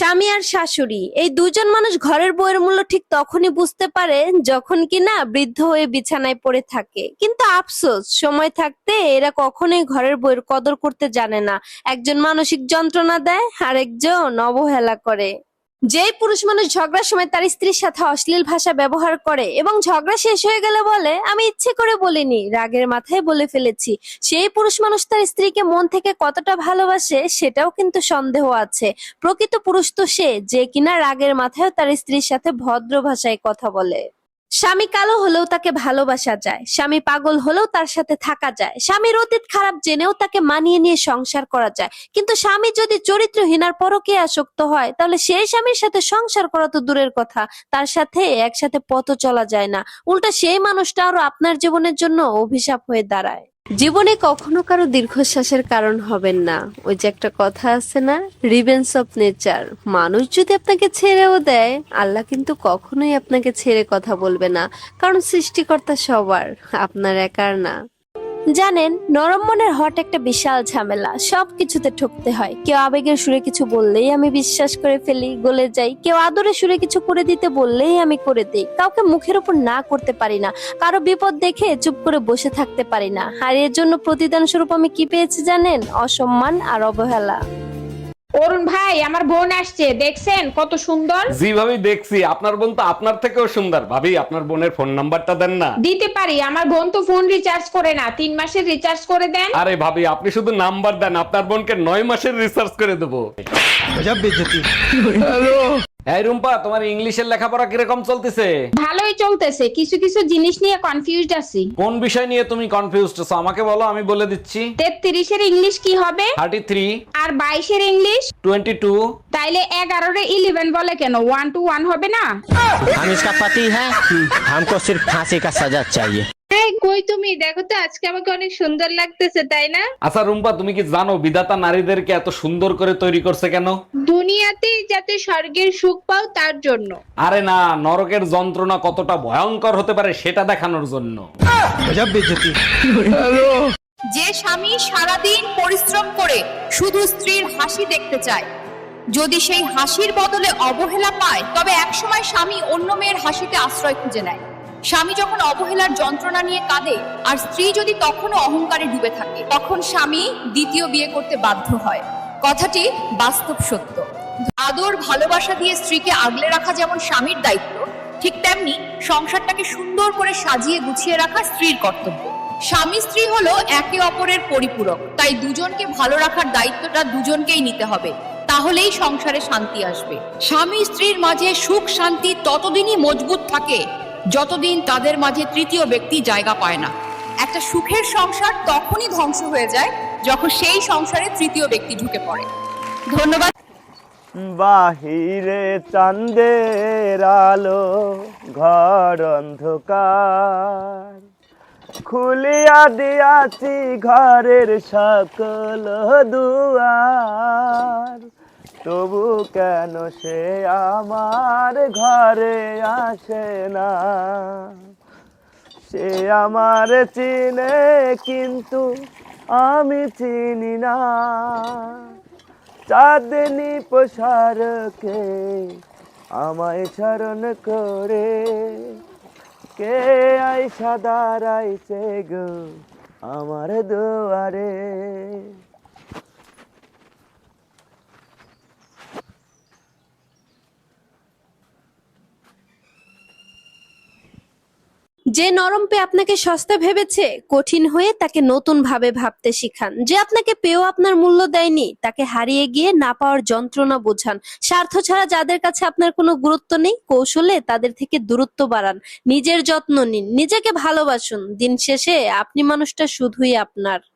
স্বামী আর শাশুড়ি, এই দুজন মানুষ ঘরের বইয়ের মূল্য ঠিক তখনই বুঝতে পারে যখন কিনা বৃদ্ধ হয়ে বিছানায় পড়ে থাকে। কিন্তু আফসোস, সময় থাকতে এরা কখনোই ঘরের বইয়ের কদর করতে জানে না। একজন মানসিক যন্ত্রণা দেয় আর একজন অবহেলা করে। যেই পুরুষ মানুষ ঝগড়ার সময় তার স্ত্রীর সাথে অশ্লীল ভাষা ব্যবহার করে এবং ঝগড়া শেষ হয়ে গেলে বলে, আমি ইচ্ছে করে বলিনি, রাগের মাথায় বলে ফেলেছি। সেই পুরুষ মানুষ তার স্ত্রীকে মন থেকে কতটা ভালোবাসে সেটাও কিন্তু সন্দেহ আছে। প্রকৃত পুরুষ তো সে, যে কিনা রাগের মাথায় তার স্ত্রীর সাথে ভদ্র ভাষায় কথা বলে। স্বামী কালো হলেও তাকে ভালোবাসা যায়, স্বামী পাগল হলেও তার সাথে থাকা যায়, স্বামীর অতীত খারাপ জেনেও তাকে মানিয়ে নিয়ে সংসার করা যায়। কিন্তু স্বামী যদি চরিত্রহীনার পরকে আসক্ত হয়, তাহলে সেই স্বামীর সাথে সংসার করা তো দূরের কথা, তার সাথে একসাথে পথ চলা যায় না। উল্টা সেই মানুষটা আরও আপনার জীবনের জন্য অভিশাপ হয়ে দাঁড়ায়। জীবনে কখনো কারও দীর্ঘশ্বাসের কারণ হবেন না। ওই যে একটা কথা আছে না রিভেন্স অফ নেচার মানুষ যদি আপনাকে ছেড়েও দেয়, আল্লাহ কিন্তু কখনোই আপনাকে ছেড়ে কথা বলবে না। কারণ সৃষ্টিকর্তা সবার, আপনার একার না। জানেন, নরম মনের হট একটা বিশাল ঝামেলা, সব কিছুতে ঠকতে হয়। কেউ আবেগের সুরে কিছু বললেই আমি বিশ্বাস করে ফেলি, গলে যাই। কেউ আদরে সুরে কিছু করে দিতে বললেই আমি করে দিই। কাউকে মুখের উপর না করতে পারি না। কারও বিপদ দেখে চুপ করে বসে থাকতে পারি না। আর এর জন্য প্রতিদান স্বরূপ আমি কি পেয়েছি জানেন? অসম্মান আর অবহেলা। অরুণ ভাই আমার বোন আসছে দেখছেন কত সুন্দর? জি ভাবি দেখছি আপনার বোন তো আপনার থেকেও সুন্দর। ভাবি আপনার বোনের ফোন নাম্বারটা দেন না। দিতে পারি আমার বোন তো ফোন রিচার্জ করে না তিন মাসের রিচার্জ করে দেন। আরে ভাবি আপনি শুধু নাম্বার দেন আপনার বোনকে নয় মাসের রিসার্চ করে দেবো। এই রুম্পা তোমার ইংলিশের লেখাপড়া কীরকম চলতেছে? ভালোই চলতেছে কিছু কিছু জিনিস নিয়ে কনফিউজড আছি। কোন বিষয় নিয়ে তুমি কনফিউজড আছো? আমাকে বলো আমি বলে দিচ্ছি। তেত্রিশের ইংলিশ কি হবে? থার্টি থ্রি আর বাইশের ইংলিশ টোয়েন্টি টু তাইলে এগারোর ইলেভেন বলে কেন ওয়ান টু ওয়ান হবে না हम इसका पति है हमको सिर्फ फांसी का सजा चाहिए এই কই তুমি দেখো তো আজকে আমাকে অনেক সুন্দর লাগতেছে তাই না আচ্ছা রুম্পা তুমি কি জানো বিধাতা নারীদেরকে এত সুন্দর করে তৈরি করছে কেন দুনিয়াতেই যাতে স্বর্গের সুখ পাও তার জন্য আরে না নরকের যন্ত্রণা কতটা ভয়ঙ্কর হতে পারে সেটা দেখানোর জন্য যে স্বামী সারাদিন পরিশ্রম করে শুধু স্ত্রীর হাসি দেখতে চায়। যদি সেই হাসির বদলে অবহেলা পায়, তবে একসময় স্বামী অন্য মেয়ের হাসিতে আশ্রয় খুঁজে নেয়। স্বামী যখন অবহেলার যন্ত্রণা নিয়ে কাঁদে, আর স্ত্রী যদি তখনও অহংকারে ডুবে থাকে, তখন স্বামী দ্বিতীয় বিয়ে করতে বাধ্য হয়। কথাটি বাস্তব সত্য। আদর ভালোবাসা দিয়ে স্ত্রীকে আগলে রাখা যেমন স্বামীর দায়িত্ব, ঠিক তেমনি সংসারটাকে সুন্দর করে সাজিয়ে গুছিয়ে রাখা স্ত্রীর কর্তব্য। স্বামী স্ত্রী হলো একে অপরের পরিপূরক, তাই দুজনকে ভালো রাখার দায়িত্বটা দুজনকেই নিতে হবে, তাহলেই সংসারে শান্তি আসবে। স্বামী স্ত্রীর মাঝে সুখ শান্তি ততদিনই মজবুত থাকে, যতদিন তাদের মাঝে তৃতীয় ব্যক্তি জায়গা পায় না। একটা সুখের সংসার তখনই ধ্বংস হয়ে যায়, যখন সেই সংসারে তৃতীয় ব্যক্তি ঢুকে পড়ে। ধন্যবাদ। বাহিরে চাঁদের আলো, ঘর অন্ধকার। খুলিয়া দিয়াছি ঘরের সকল দুয়ার। তবু কেন সে আমার ঘরে আসে না? সে আমার চিনে, কিন্তু আমি চিনি না। চাঁদনি পোশারকে আমায় স্মরণ করে কে আইসা দাঁড়াইছে গো আমার দুয়ারে। যে নরম পেয়ে আপনাকে সস্তা ভেবেছে, কঠিন হয়ে তাকে নতুন ভাবে ভাবতে শিখান। যে আপনাকে পেয়েও আপনার মূল্য দেয়নি, তাকে হারিয়ে গিয়ে না পাওয়ার যন্ত্রণা বোঝান। স্বার্থ ছাড়া যাদের কাছে আপনার কোনো গুরুত্ব নেই, কৌশলে তাদের থেকে দূরত্ব বাড়ান। নিজের যত্ন নিন, নিজেকে ভালোবাসুন। দিন শেষে আপনি মানুষটা শুধুই আপনার।